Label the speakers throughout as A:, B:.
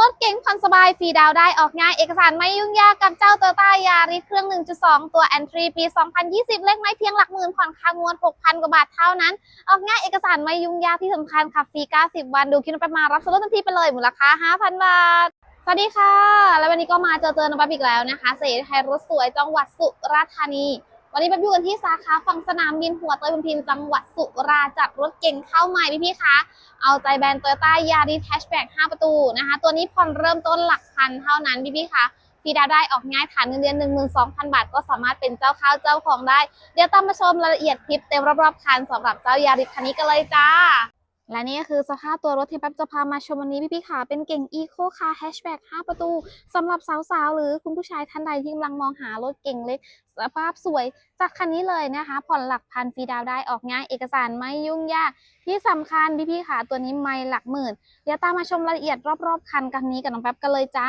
A: รถเก๋งผ่อนสบายฟรีดาวได้ออกง่ายเอกสารไม่ยุ่งยากกับเจ้าเตอร์ต้ายาริสเครื่อง 1.2 ตัวแอนทรีปี 2020 เลขไม่เพียงหลักหมื่นผ่อนคางวด 6,000 กว่าบาทเท่านั้น ออกง่ายเอกสารไม่ยุ่งยากที่สำคัญขับฟรี 90 วัน ดูคลิปน้องแป๊บมารับส่วนลดทันทีไปเลยมูลค่า 5,000 บาทสวัสดีค่ะ แล้ววันนี้ก็มาเจอเจอน้องแป๊บอีกแล้วนะคะ เสรีไทยรถสวยจังหวัดสุราษฎร์ธานี วันนี้แป๊บอยู่กันที่สาขาฝั่งสนามบินหัวเตยพนพินจังหวัดสุราษฎร์จัดรถเก่งเข้าใหม่พี่ๆคะเอาใจแบรนด์โตโยต้ายาริสแฮชแบ็ก5ประตูนะคะ ตัวนี้ผ่อนเริ่มต้นหลักพันเท่านั้นพี่ๆคะฟรีดาวได้ออกง่ายฐานเงินเดือน 12,000 บาท ก็สามารถเป็นเจ้าข้าวเจ้าของได้ เดี๋ยวตามมาชมรายละเอียดคลิปเต็มรอบๆคันสำหรับเจ้ายาริสคันนี้กันเลยจ้าและนี่ก็คือสภาพตัวรถที่แป๊บจะพามาชมวันนี้พี่ๆค่ะเป็นเก่ง Eco Car Hatchback 5 ประตูสำหรับสาวๆ หรือคุณผู้ชายท่านใดที่กำลังมองหารถเก่งเล็ก สภาพสวยจากคันนี้เลยนะคะ ผ่อนหลักพันฟรีดาวได้ออกง่ายเอกสารไม่ยุ่งยาก ที่สำคัญพี่ๆค่ะตัวนี้ไม่หลักหมื่น เดี๋ยวตามมาชมรายละเอียดรอบๆ คันกันนี้กับน้องแป๊บกันเลยจ้า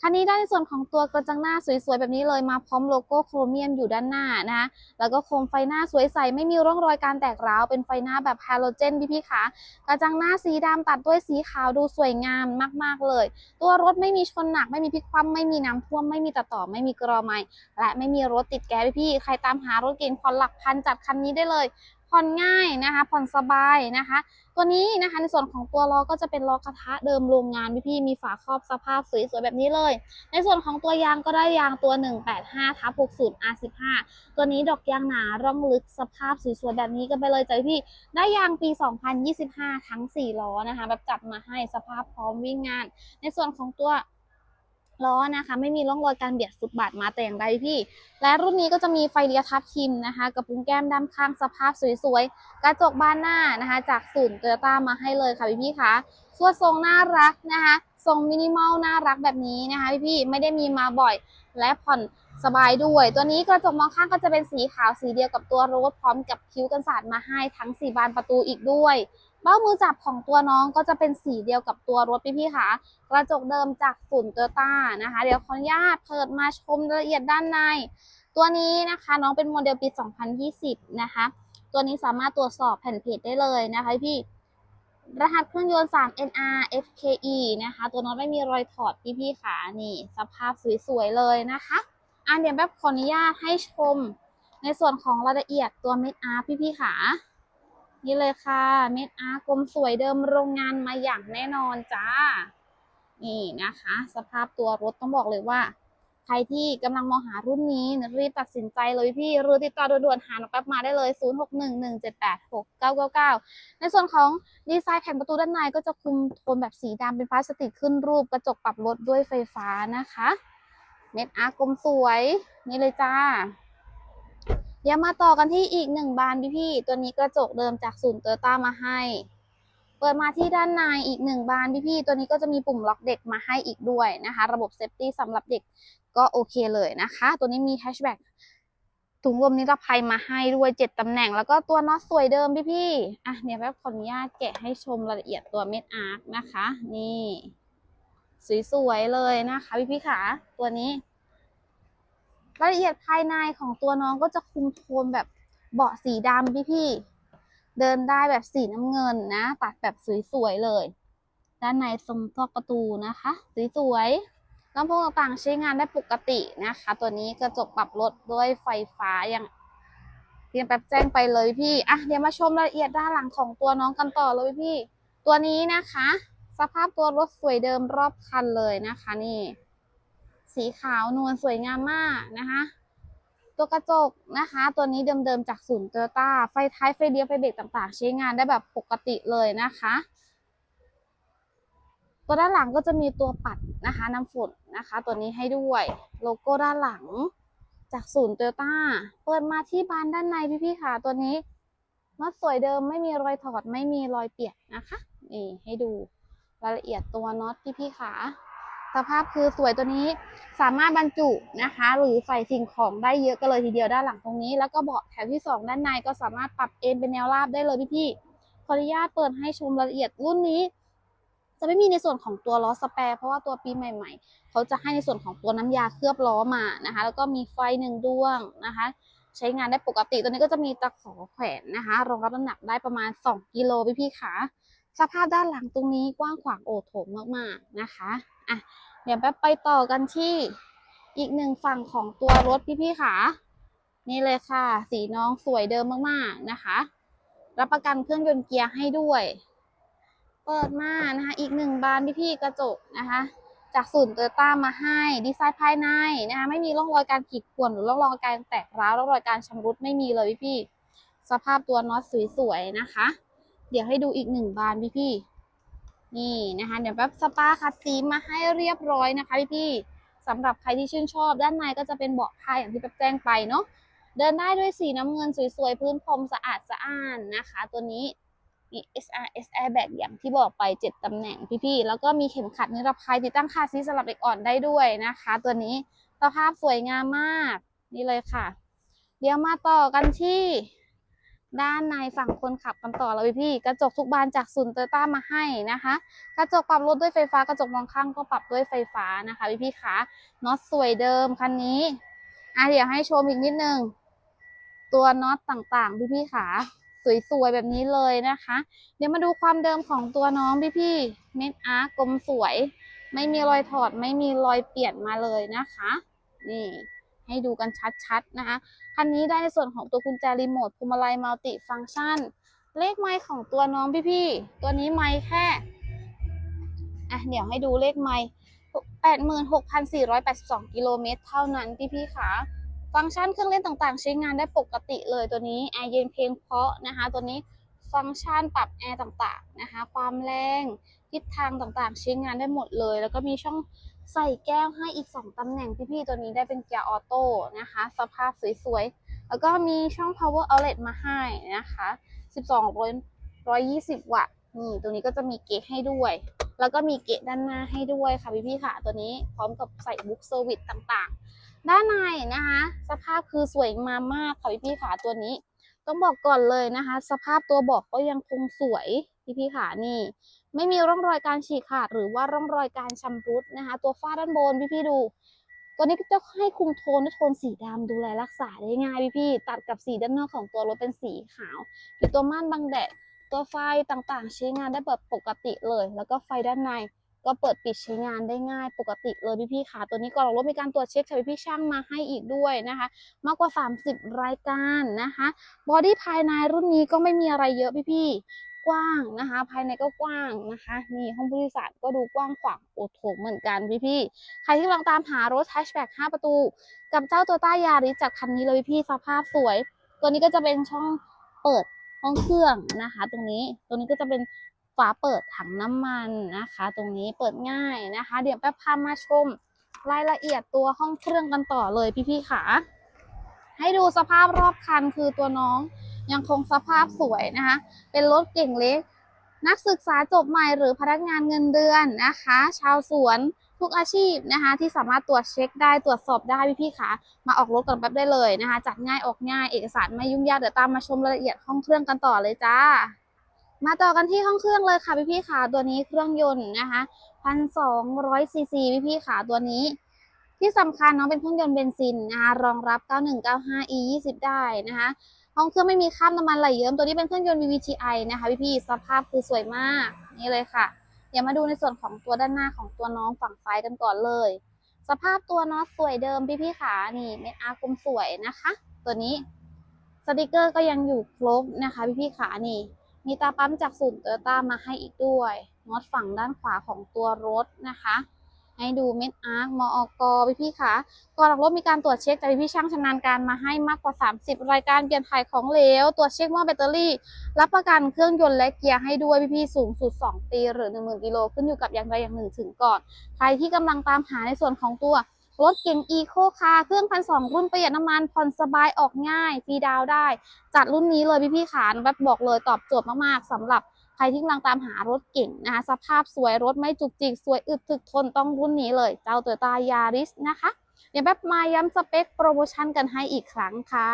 A: คันนี้ได้ในส่วนของตัวกระจังหน้าสวยๆ แบบนี้เลยมาพร้อมโลโก้โครเมียมอยู่ด้านหน้านะคะแล้วก็โคมไฟหน้าสวยใสไม่มีร่องรอยการแตกร้าวเป็นไฟหน้าแบบฮาโลเจนพี่ๆค่ะกระจังหน้าสีดำตัดด้วยสีขาวดูสวยงามมากๆเลย ตัวรถไม่มีชนหนักไม่มีพลิกคว่ำไม่มีน้ำท่วมไม่มีตัดต่อไม่มีกรอไม้และไม่มีรถติดแก๊สพี่ใครตามหารถเก๋งผ่อนหลักพันจัดคันนี้ได้เลย ผ่อนง่ายนะคะผ่อนสบายนะคะ ตัวนี้นะคะในส่วนของตัวล้อก็จะเป็นล้อกระทะเดิมโรงงานพี่ๆมีฝาครอบสภาพสวยๆแบบนี้เลย ในส่วนของตัวยางก็ได้ยางตัว 185ทับ60 R15 ตัวนี้ดอกยางหนาร่องลึกสภาพสวยๆแบบนี้กันไปเลยจ้ะพี่ได้ยางปี 2025 ทั้ง4ล้อนะคะแบบจัดมาให้สภาพพร้อมวิ่งงาน ในส่วนของตัว ล้อนะคะ ไม่มีร่องรอยการเบียดฟุตบาทมาแต่อย่างใดพี่ และรุ่นนี้ก็จะมีไฟเลี้ยวทับทิมนะคะกระพุ้งแก้มด้านข้างสภาพสวยๆ กระจกบานหน้านะคะ จากศูนย์โตโยต้ามาให้เลยค่ะพี่พี่คะส่วนทรงน่ารักนะคะทรงมินิมอลน่ารักแบบนี้นะคะพี่พี่ไม่ได้มีมาบ่อยและผ่อนสบายด้วย ตัวนี้กระจกมองข้างก็จะเป็นสีขาวสีเดียวกับตัวรถพร้อมกับคิ้วกันสาดมาให้ทั้ง 4 บานประตูอีกด้วย เบ้ามือจับของตัวน้องก็จะเป็นสีเดียวกับตัวรถพี่พี่ๆค่ะ กระจกเดิมจากศูนย์โตโยต้านะคะ เดี๋ยวขออนุญาตเปิดมาชมรายละเอียดด้านใน ตัวนี้นะคะน้องเป็นโมเดลปี 2020 นะคะ ตัวนี้สามารถตรวจสอบแผ่นเพจได้เลยนะคะพี่ รหัสเครื่องยนต์ 3 NR FKE นะคะ ตัวน้องไม่มีรอยถอดพี่พี่ๆขานี่สภาพสวยๆเลยนะคะอันเดี๋ยวแบบขออนุญาตให้ชม ในส่วนของรายละเอียดตัวเม็ดอาร์พี่พี่ๆขา นี่เลยค่ะเม็ดอาร์กลมสวยเดิมโรงงานมาอย่างแน่นอนจ้า นี่นะคะ สภาพตัวรถต้องบอกเลยว่า ใครที่กำลังมองหารุ่นนี้รีบตัดสินใจเลยพี่รือติดต่อด่วนๆหาน้องแป๊บมาได้เลย 0611786999 ในส่วนของดีไซน์แผ่นประตูด้านในก็จะคุมโทนแบบสีดำเป็นพลาสติกขึ้นรูปกระจกปรับลดด้วยไฟฟ้านะคะ เม็ดอาร์กลมสวย นี่เลยจ้า เดี๋ยวมาต่อกันที่อีกหนึ่งบานพี่พี่ตัวนี้กระจกเดิมจากศูนย์โตโยต้ามาให้ เปิดมาที่ด้านในอีกหนึ่งบานพี่พี่ตัวนี้ก็จะมีปุ่มล็อกเด็กมาให้อีกด้วยนะคะ ระบบเซฟตี้สำหรับเด็กก็โอเคเลยนะคะ ตัวนี้มีแฮชแบ็กถุงลมนิรภัยมาให้ด้วยเจ็ดตำแหน่ง แล้วก็ตัวน็อตสวยเดิมพี่พี่อะเดี๋ยวแป๊บขออนุญาตแกะให้ชมรายละเอียดตัวเม็ดอาร์คนะคะ นี่ สวยๆเลยนะคะพี่พี่ขาตัวนี้ รายละเอียดภายในของตัวน้องก็จะคุมโทนแบบเบาะสีดำพี่ๆเดินได้แบบสีน้ำเงินนะ ตัดแบบสวยๆเลย ด้านในทรงซอกประตูนะคะ สวยๆลำโพงต่างๆใช้งานได้ปกตินะคะ ตัวนี้กระจกปรับลดด้วยไฟฟ้าอย่างเตรียมแป๊บแจ้งไปเลยพี่อะเดี๋ยวมาชมรายละเอียดด้านหลังของตัวน้องกันต่อเลยพี่ ตัวนี้นะคะ สภาพตัวรถสวยเดิมรอบคันเลยนะคะนี่ สีขาวนวลสวยงามมากนะคะ ตัวกระจกนะคะ ตัวนี้เดิมๆจากศูนย์โตโยต้าไฟท้ายไฟเลี้ยวไฟเบรกต่างๆ ใช้งานได้แบบปกติเลยนะคะ ตัวด้านหลังก็จะมีตัวปัดนะคะน้ำฝนนะคะ ตัวนี้ให้ด้วยโลโก้ด้านหลังจากศูนย์โตโยต้าเปิดมาที่บานด้านในพี่ๆค่ะ ตัวนี้น็อตสวยเดิมไม่มีรอยถอดไม่มีรอยเปียกนะคะ นี่ให้ดูรายละเอียดตัวน็อตพี่ๆค่ะ สภาพคือสวยตัวนี้สามารถบรรจุนะคะ หรือใส่สิ่งของได้เยอะกันเลยทีเดียวด้านหลังตรงนี้ แล้วก็เบาะแถวที่ 2 ด้านในก็สามารถปรับเอนเป็นแนวราบได้เลยพี่ๆขออนุญาตเปิดให้ชมรายละเอียดรุ่นนี้ จะไม่มีในส่วนของตัวล้อสแปร์เพราะว่าตัวปีใหม่ ๆ เขาจะให้ในส่วนของตัวน้ำยาเคลือบล้อมานะคะ แล้วก็มีไฟหนึ่งดวงนะคะ ใช้งานได้ปกติตัวนี้ก็จะมีตะขอแขวนนะคะ รองรับน้ำหนักได้ประมาณ 2 กิโลพี่ๆขาสภาพด้านหลังตรงนี้กว้างขวางโอโถงมากๆนะคะ อะเดี๋ยวแป๊บไปต่อกันที่อีกหนึ่งฝั่งของตัวรถพี่ๆค่ะ นี่เลยค่ะ สีน้องสวยเดิมมากๆนะคะ รับประกันเครื่องยนต์เกียร์ให้ด้วย เปิดมานะคะ อีกหนึ่งบานพี่ๆกระจกนะคะ จากศูนย์โตโยต้ามาให้ดีไซน์ภายในนะคะไม่มีร่องรอยการขีดข่วนหรือร่องรอยการแตกร้าวร่องรอยการชำรุดไม่มีเลยพี่ๆสภาพตัวน็อตสวยๆนะคะ เดี๋ยวให้ดูอีกหนึ่งบานพี่ๆ นี่นะคะเดี๋ยวแป๊บสปาคัดซีมาให้เรียบร้อยนะคะพี่ๆสำหรับใครที่ชื่นชอบด้านในก็จะเป็นเบาะผ้าอย่างที่แป๊บแจ้งไปเนาะเดินได้ด้วยสีน้ำเงินสวยๆ พื้นพรมสะอาดสะอ้านนะคะ ตัวนี้มี SRS Airbag อย่างที่บอกไป 7ตำแหน่งพี่ๆ แล้วก็มีเข็มขัดนิรภัยติดตั้งคาซีสำหรับเด็กอ่อนได้ด้วยนะคะ ตัวนี้สภาพสวยงามมาก นี่เลยค่ะ เดี๋ยวมาต่อกันที่ ด้านในฝั่งคนขับกันต่อเลยพี่ๆกระจกทุกบานจากศูนย์โตโยต้ามาให้นะคะ กระจกปรับรถด้วยไฟฟ้ากระจกมองข้างก็ปรับด้วยไฟฟ้านะคะพี่ๆคะน็อตสวยเดิมคันนี้อะเดี๋ยวให้ชมอีกนิดนึงตัวน็อตต่างๆ พี่ๆค่ะสวยๆแบบนี้เลยนะคะ เดี๋ยวมาดูความเดิมของตัวน้องพี่ๆเม็ดอาร์กลมสวย ไม่มีรอยถอดไม่มีรอยเปลี่ยนมาเลยนะคะ นี่ ให้ดูกันชัดๆนะคะ คันนี้ได้ในส่วนของตัวกุญแจรีโมทพวงมาลัยมัลติฟังก์ชัน เลขไมค์ของตัวน้องพี่ๆ ตัวนี้ไมค์แค่ อะเดี๋ยวให้ดูเลขไมค์86,482 กิโลเมตรเท่านั้นพี่ๆค่ะฟังก์ชันเครื่องเล่นต่างๆ ใช้งานได้ปกติเลยตัวนี้แอร์เย็นเพลงเพาะนะคะ ตัวนี้ฟังก์ชันปรับแอร์ต่างๆนะคะ ความแรง ทิศทางต่างๆใช้งานได้หมดเลย แล้วก็มีช่องใส่แก้วให้อีก 2 ตำแหน่งพี่ๆตัวนี้ได้เป็นเกียร์ออโต้นะคะ สภาพสวยๆ แล้วก็มีช่อง power outlet มาให้นะคะ 12 120 วัตต์ นี่ตัวนี้ก็จะมีเกะให้ด้วย แล้วก็มีเกะด้านหน้าให้ด้วยค่ะพี่ๆค่ะ ตัวนี้พร้อมกับใส่บุ๊กเซอร์วิสต่างๆ ด้านในนะคะ สภาพคือสวยงามมากค่ะพี่พี่ๆขาตัวนี้ ต้องบอกก่อนเลยนะคะ สภาพตัวบอกก็ยังคงสวยพี่พี่ๆขานี่ ไม่มีร่องรอยการฉีกขาดหรือว่าร่องรอยการชำรุดนะคะ ตัวฝ้าด้านบนพี่พี่ๆดู ตัวนี้ก็จะให้คุมโทนด้วยโทนสีดำดูแลรักษาได้ง่ายพี่พี่ๆตัดกับสีด้านนอกของตัวรถเป็นสีขาวคือตัวม่านบังแดดตัวไฟต่างๆ ใช้งานได้แบบปกติเลย แล้วก็ไฟด้านในก็เปิดปิดใช้งานได้ง่ายปกติเลยพี่พี่ๆค่ะ ตัวนี้ก่อนรถมีการตรวจเช็คใช้พี่ๆช่างมาให้อีกด้วยนะคะ มากกว่า 30 รายการนะคะ บอดี้ภายในรุ่นนี้ก็ไม่มีอะไรเยอะพี่พี่ๆ กว้างนะคะ ภายในก็กว้างนะคะนี่ห้องผู้โดยสารก็ดูกว้างขวางโอโถงเหมือนกันพี่พี่ๆใครที่กำลังตามหารถแฮชแบ็ก5ประตู กับเจ้าตัวต้ายาริสจากคันนี้เลยพี่สภาพสวย ตัวนี้ก็จะเป็นช่องเปิดห้องเครื่องนะคะ ตรงนี้ตรงนี้ก็จะเป็นฝาเปิดถังน้ำมันนะคะ ตรงนี้เปิดง่ายนะคะ เดี๋ยวแป๊บพามาชม รายละเอียดตัวห้องเครื่องกันต่อเลยพี่ๆค่ะ ให้ดูสภาพรอบคันคือตัวน้อง ยังคงสภาพสวยนะคะ เป็นรถเก่งเล็ก นักศึกษาจบใหม่หรือพนักงานเงินเดือนนะคะ ชาวสวนทุกอาชีพนะคะ ที่สามารถตรวจเช็คได้ตรวจสอบได้พี่ๆค่ะมาออกรถกันแป๊บได้เลยนะคะ จัดง่ายออกง่ายเอกสารไม่ยุ่งยากเดี๋ยวตามมาชมรายละเอียดห้องเครื่องกันต่อเลยจ้า มาต่อกันที่ห้องเครื่องเลยค่ะพี่ๆค่ะตัวนี้เครื่องยนต์นะคะพันสองร้อยซีซีพี่ๆค่ะตัวนี้ ที่สำคัญน้องเป็นเครื่องยนต์เบนซินนะคะรองรับ 9195 e 20ได้นะคะ ห้องเครื่องไม่มีคราบน้ำมันไหลเยิ้มตัวนี้เป็นเครื่องยนต์ VVTi นะคะพี่ๆสภาพคือสวยมากนี่เลยค่ะ เดี๋ยวมาดูในส่วนของตัวด้านหน้าของตัวน้องฝั่งซ้ายกันก่อนเลย สภาพตัวน็อตสวยเดิมพี่ๆค่ะนี่เม็ดอาร์กลมสวยนะคะ ตัวนี้สติกเกอร์ก็ยังอยู่ครบนะคะ พี่ๆขานี่ มีตาปั๊มจากศูนย์โตโยต้ามาให้อีกด้วยน็อตฝั่งด้านขวาของตัวรถนะคะ ให้ดูเม็ดอาร์คมอกพี่พี่ๆค่ะก่อนออกรถมีการตรวจเช็คจากพี่ช่างชำนาญการมาให้มากกว่า 30 รายการเปลี่ยนถ่ายของเหลว ตรวจเช็คหม้อแบตเตอรี่ รับประกันเครื่องยนต์และเกียร์ให้ด้วยพี่ๆสูงสุด 2 ปี หรือ 10,000กิโลขึ้นอยู่กับอย่างใดอย่างหนึ่งถึงก่อน ใครที่กำลังตามหาในส่วนของตัวรถเก๋งอีโคคาร์เครื่องพันสองรุ่นประหยัดน้ำมันผ่อนสบายออกง่ายฟรีดาวได้ จัดรุ่นนี้เลยพี่ๆขาแบบบอกเลยตอบโจทย์มากๆสำหรับ รที่กำลังตามหารถเก่งนะคะสภาพสวยรถไม่จุกจิก สวยอึดถึกทนต้องรุ่นนี้เลย เจ้าตัวตายาริสนะคะ เดี๋ยวแบบมาย้ำสเปคโปรโมชั่นกันให้อีกครั้งค่ะ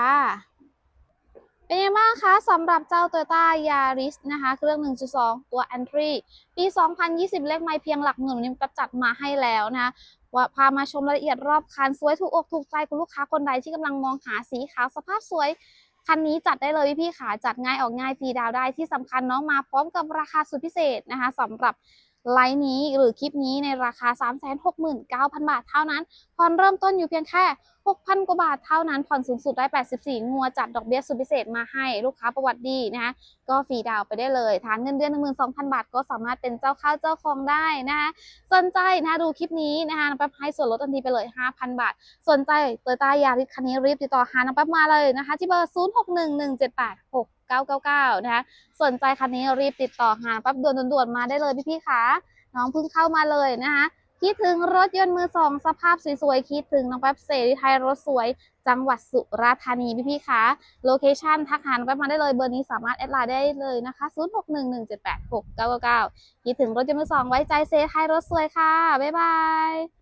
A: เป็นยังไงบ้างคะสำหรับเจ้า Toyota Yaris นะคะ เครื่อง 1.2 ตัว Entry ปี 2020 เลขไม่เพียงหลักหมื่นนนี้ก็จัดมาให้แล้วนะคะว่าพามาชมรายละเอียดรอบคัน สวยถูกอกถูกใจคุณลูกค้าคนใดที่กำลังมองหาสีขาวสภาพสวย คันนี้จัดได้เลยพี่ๆขาจัดง่ายออกง่ายฟรีดาวได้ที่สำคัญน้องมาพร้อมกับราคาสุดพิเศษนะคะสำหรับ ไลน์นี้หรือคลิปนี้ในราคา 369,000 บาทเท่านั้นผ่อนเริ่มต้นอยู่เพียงแค่ 6,000 กว่าบาทเท่านั้นผ่อนสูงสุดได้ 84 งัวจัดดอกเบี้ยสุดพิเศษมาให้ลูกค้าประวัติดีนะคะก็ฟรีดาวไปได้เลย ฐานเงินเดือน 12,000 บาท ก็สามารถเป็นเจ้าข้าวเจ้าของได้นะคะสนใจนะดูคลิปนี้นะคะน้องแป๊บให้ส่วนลดทันทีไปเลย 5,000 บาท สนใจโตยตายาริสคันนี้รีบติดต่อหาน้องแป๊บมาเลยนะคะที่เบอร์ 999 นะคะ สนใจคันนี้รีบติดต่อหาแป๊บด่วนๆๆมาได้เลยพี่ๆค่ะน้องเพิ่งเข้ามาเลยนะคะคิดถึงรถยนต์มือสองสภาพสวยๆคิดถึงน้องแป๊บเสรีไทยรถสวย จังหวัดสุราษฎร์ธานีพี่ๆคะโลเคชั่นทักหาน้องแป๊บมาได้เลยเบอร์นี้สามารถแอดไลน์ได้เลยนะคะ 0611786999 คิดถึงรถยนต์มือสองไว้ใจเซรีไทยรถสวยค่ะ บ๊ายบาย